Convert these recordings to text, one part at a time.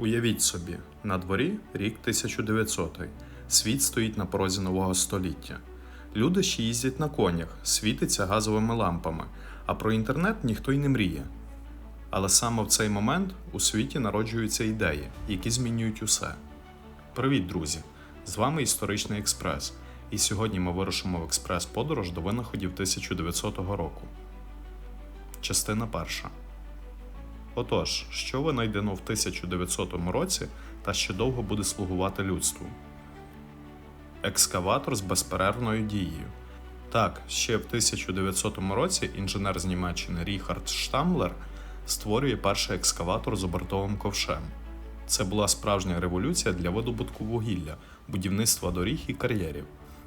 Уявіть собі, на дворі рік 1900. Світ стоїть на порозі нового століття. Люди ще їздять на конях, світиться газовими лампами, а про інтернет ніхто й не мріє. Але саме в цей момент у світі народжуються ідеї, які змінюють усе. Привіт, друзі! З вами Історичний Експрес, і сьогодні ми вирушимо в експрес-подорож до винаходів 1900 року. Частина перша. Отож, що винайдено в 1900 році та ще довго буде слугувати людству? Екскаватор з безперервною дією. Так, ще в 1900 році інженер з Німеччини Ріхард Штамлер створює перший екскаватор з обертовим ковшем. Це була справжня революція для видобутку вугілля, будівництва доріг і кар'єрів.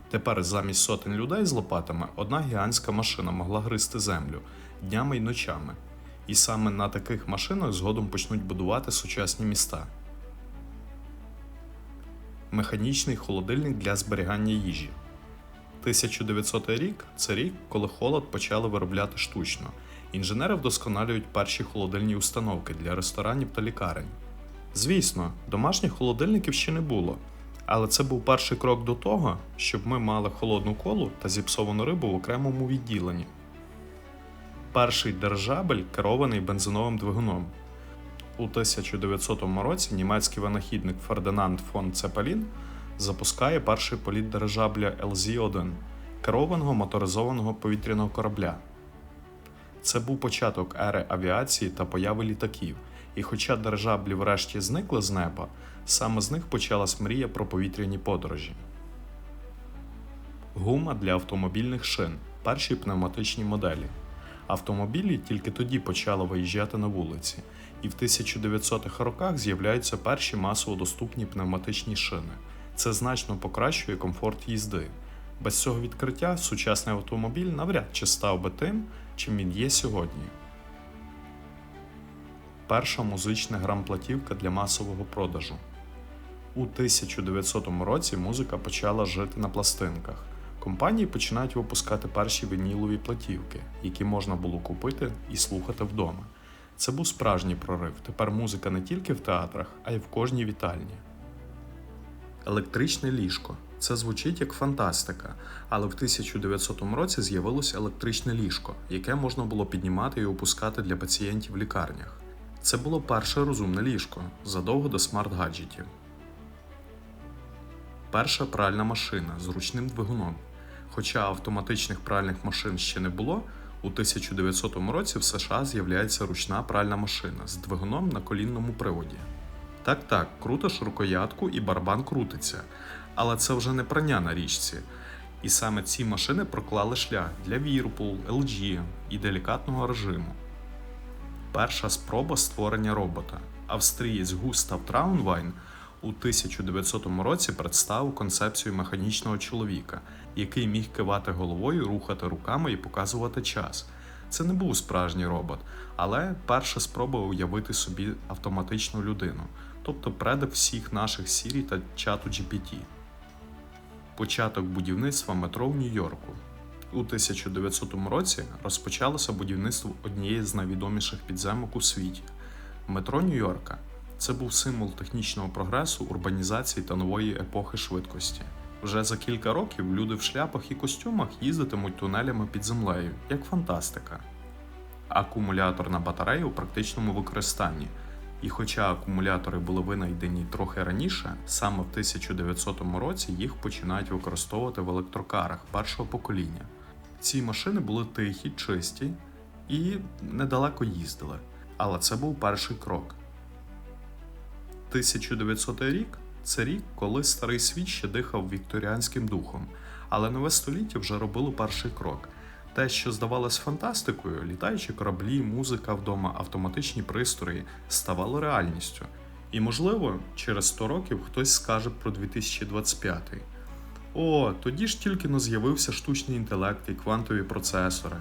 Тепер замість сотень людей з лопатами одна гігантська машина могла гризти землю днями й ночами. І саме на таких машинах згодом почнуть будувати сучасні міста. Механічний холодильник для зберігання їжі. 1900 рік це рік, коли холод почали виробляти штучно. Інженери вдосконалюють перші холодильні установки для ресторанів та лікарень. Звісно, домашніх холодильників ще не було, але це був перший крок до того, щоб ми мали холодну колу та зіпсовану рибу в окремому відділенні. Перший дирижабель керований бензиновим двигуном. У 1900 році німецький винахідник Фердинанд фон Цепелін запускає перший політ дирижабля LZ-1 керованого моторизованого повітряного корабля. Це був початок ери авіації та появи літаків, і хоча дирижаблі врешті зникли з неба, саме з них почалась мрія про повітряні подорожі. Гума для автомобільних шин перші пневматичні моделі. Автомобілі тільки тоді почали виїжджати на вулиці, і в 1900-х роках з'являються перші масово доступні пневматичні шини. Це значно покращує комфорт їзди. Без цього відкриття сучасний автомобіль навряд чи став би тим, чим він є сьогодні. Перша музична грамплатівка для масового продажу. У 1900 році музика почала жити на пластинках. Компанії починають випускати перші вінілові платівки, які можна було купити і слухати вдома. Це був справжній прорив. Тепер музика не тільки в театрах, а й в кожній вітальні. Електричне ліжко. Це звучить як фантастика, але в 1900 році з'явилося електричне ліжко, яке можна було піднімати і опускати для пацієнтів в лікарнях. Це було перше розумне ліжко задовго до смарт-гаджетів. Перша пральна машина з ручним двигуном. Хоча автоматичних пральних машин ще не було, у 1900 році в США з'являється ручна пральна машина з двигуном на колінному приводі. Так, так, крутиш рукоятку і барабан крутиться, але це вже не прання на річці. І саме ці машини проклали шлях для Whirlpool, LG і делікатного режиму. Перша спроба створення робота. Австрієць Густав Траунвайн у 1900 році представив концепцію механічного чоловіка, який міг кивати головою, рухати руками і показувати час. Це не був справжній робот, але перша спроба уявити собі автоматичну людину, тобто предок всіх наших Сірі та чату GPT. Початок будівництва метро в Нью-Йорку. У 1900 році розпочалося будівництво однієї з найвідоміших підземок у світі метро Нью-Йорка. Це був символ технічного прогресу, урбанізації та нової епохи швидкості. Вже за кілька років люди в шляпах і костюмах їздитимуть тунелями під землею, як фантастика. Акумуляторна батарея у практичному використанні. І хоча акумулятори були винайдені трохи раніше, саме в 1900 році їх починають використовувати в електрокарах першого покоління. Ці машини були тихі, чисті і недалеко їздили, але це був перший крок. 1900 рік це рік, коли старий світ ще дихав вікторіанським духом, але нове століття вже робило перший крок. Те, що здавалось фантастикою, літаючі кораблі, музика вдома, автоматичні пристрої, ставало реальністю. І, можливо, через 100 років хтось скаже про 2025. О, тоді ж тільки но з'явився штучний інтелект і квантові процесори.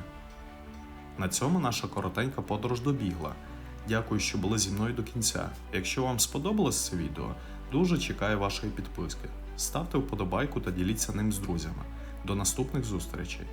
На цьому наша коротенька подорож добігла. Дякую, що були зі мною до кінця. Якщо вам сподобалось це відео, дуже чекаю вашої підписки. Ставте вподобайку та діліться ним з друзями. До наступних зустрічей!